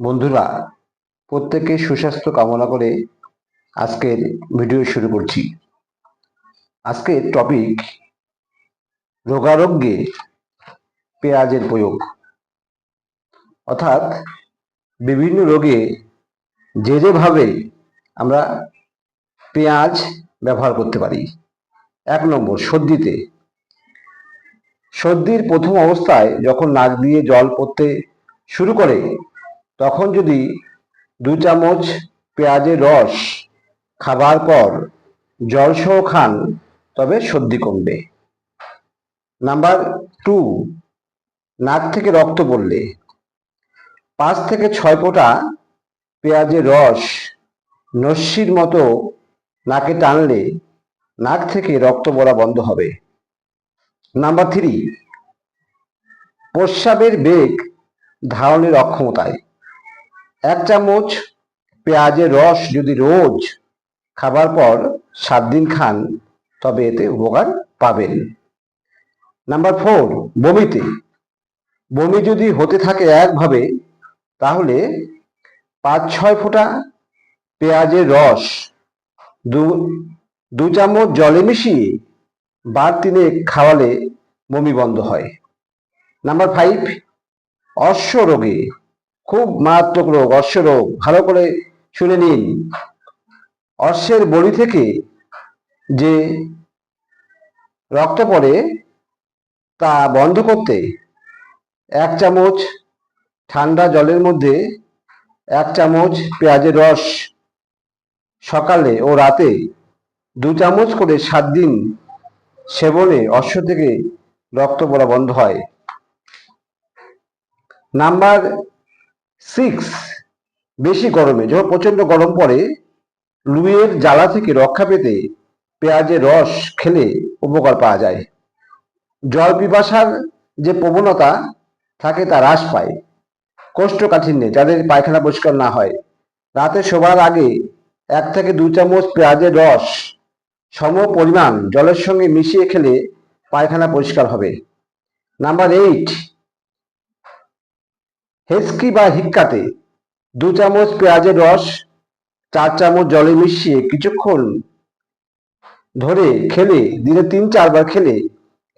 বন্ধুরা প্রত্যেকে সুস্বাস্থ্য কামনা করে আজকের ভিডিও শুরু করছি। আজকের টপিক রোগারোগ্যে পেঁয়াজের প্রয়োগ। অর্থাৎ বিভিন্ন রোগে যে যেভাবে আমরা পেঁয়াজ ব্যবহার করতে পারি। এক নম্বর, সর্দিতে। সর্দির প্রথম অবস্থায় যখন নাক দিয়ে জল পড়তে শুরু করে তখন যদি দু চামচ পেঁয়াজের রস খাবার পর জলসহ খান, তবে সর্দি কমবে। নাম্বার টু, নাক থেকে রক্ত পড়লে। পাঁচ থেকে ছয় ফোঁটা পেঁয়াজের রস নস্যির মতো নাকে টানলে নাক থেকে রক্ত পড়া বন্ধ হবে। নাম্বার থ্রি, প্রস্রাবের বেগ ধারণের অক্ষমতায়। এক চামচ পেঁয়াজের রস যদি রোজ খাবার পর সাত দিন খান, তবে এতে উপকার পাবেন। নাম্বার ফোর, বমিতে। বমি যদি হতে থাকে একভাবে, তাহলে পাঁচ ছয় ফোঁটা পেঁয়াজের রস, দু দু চামচ জলে মিশিয়ে বার তিনে খাওয়ালে বমি বন্ধ হয়। নাম্বার ফাইভ অশ্ব রোগে খুব মারাত্মক রোগ অশ্ব রোগ ভালো করে শুনে নিন। অশ্বের বড়ি থেকে যে রক্ত পড়ে, তা বন্ধ করতে এক চামচ ঠান্ডা জলের মধ্যে এক চামচ পেঁয়াজের রস সকালে ও রাতে দু চামচ করে সাত দিন সেবনে অশ্ব থেকে রক্ত পড়া বন্ধ হয়। নাম্বার সিক্স, বেশি গরমে, যখন প্রচণ্ড গরম পড়ে, লুয়ের জ্বালা থেকে রক্ষা পেতে পেঁয়াজের রস খেলে উপকার পাওয়া যায়। জল পিপাসার যে প্রবণতা থাকে তা হ্রাস পায়। কোষ্ঠকাঠিন্যে, যাদের পায়খানা পরিষ্কার না হয়। রাতে শোবার আগে এক থেকে দু চামচ পেঁয়াজের রস সম পরিমাণ জলের সঙ্গে মিশিয়ে খেলে পায়খানা পরিষ্কার হবে। নাম্বার এইট হেসকি বা হিক্কাতে দু চামচ পেঁয়াজের রস, চার চামচ জলে মিশিয়ে কিছুক্ষণ ধরে খেলে, দিনে তিন চারবার খেলে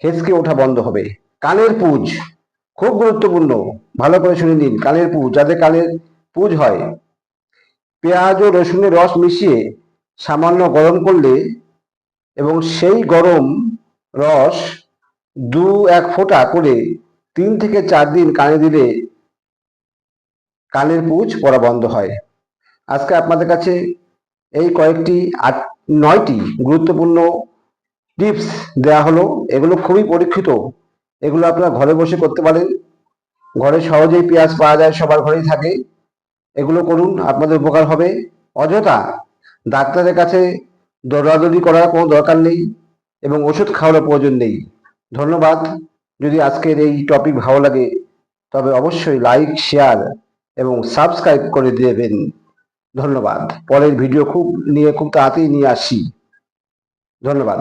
হেসকে ওঠা বন্ধ হবে। কানের পুজ, খুব গুরুত্বপূর্ণ, ভালো করে শুনে নিন কানের পুজ, যাদের কানের পুজ হয়, পেঁয়াজ ও রসুনের রস মিশিয়ে সামান্য গরম করলে এবং সেই গরম রস দু এক ফোঁটা করে তিন থেকে চার দিন কানে দিলে কানের পুজ পড়া বন্ধ হয়। আজকে আপনাদের কাছে এই কয়েকটি আট, নয়টি গুরুত্বপূর্ণ টিপস দেওয়া হলো। এগুলো খুবই পরীক্ষিত। এগুলো আপনারা ঘরে বসে করতে পারেন। ঘরে সহজেই পেঁয়াজ পাওয়া যায়, সবার ঘরেই থাকে। এগুলো করুন, আপনাদের উপকার হবে। অযথা ডাক্তারের কাছে দৌড়াদৌড়ি করার কোনো দরকার নেই এবং ওষুধ খাওয়ার প্রয়োজন নেই। ধন্যবাদ। যদি আজকের এই টপিক ভালো লাগে, তবে অবশ্যই লাইক শেয়ার এবং সাবস্ক্রাইব করে দেবেন। ধন্যবাদ। পরের ভিডিও খুব নিয়ে খুব তাড়াতাড়ি নিয়ে আসি। ধন্যবাদ।